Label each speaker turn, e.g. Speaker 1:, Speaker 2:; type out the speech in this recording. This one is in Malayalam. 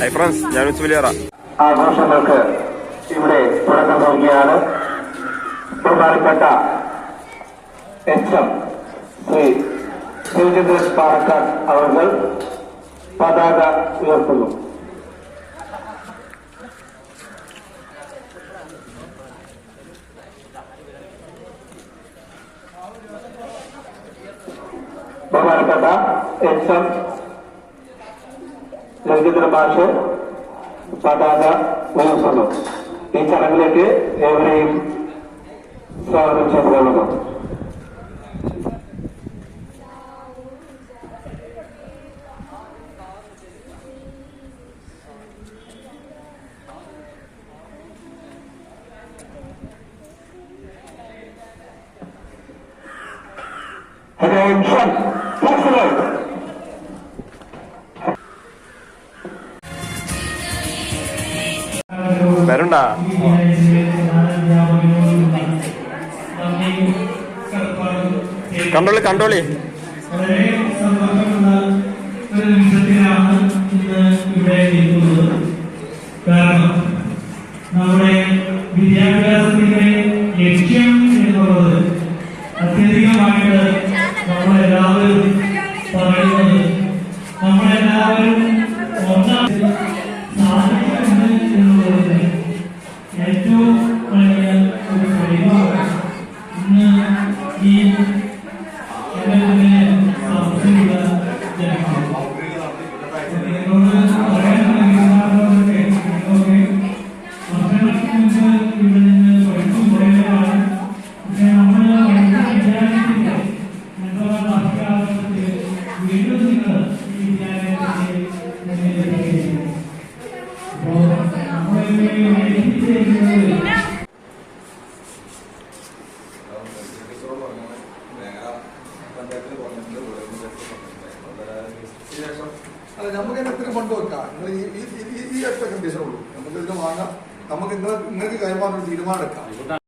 Speaker 1: ഹൈ ഫ്രണ്ട്സ് ഞാൻ ഉച്ചവലിയറ
Speaker 2: ആഘോഷങ്ങൾക്ക് ഇവിടെ തുടക്കം നൽകിയാണ് ബഹുമാനപ്പെട്ട എച്ച് എം ശ്രീ ശിവചന്ദ്രൻ പാറക്കാട് അവർ പതാക ഉയർത്തുന്നു. ബഹുമാനപ്പെട്ട എച്ച് എം ಸಂಗೀತದ ಭಾಷೆ ಪದಾದ ಉಳಿಸಲು ಈ ಚರಂಗ್ಲಿಕ್ಕೆ ಎವ್ರಿ ಸಾವಿರ ಚಂದ್ರಗಳು Attention! Excellent!
Speaker 1: വരണ്ടാ. കണ്ടോളി കണ്ടോളി.
Speaker 3: കാരണം നമ്മുടെ വിദ്യാഭ്യാസത്തിന്റെ ലക്ഷ്യം
Speaker 4: നമുക്ക് തന്നെ വെക്കാം നിങ്ങൾ ഈ ഈ- ഈ- കണ്ടീഷനുള്ളൂ നമുക്ക് ഇത് വാങ്ങാം നമുക്ക് നിങ്ങൾ നിങ്ങൾക്ക് കൈമാറുന്ന തീരുമാനം എടുക്കാം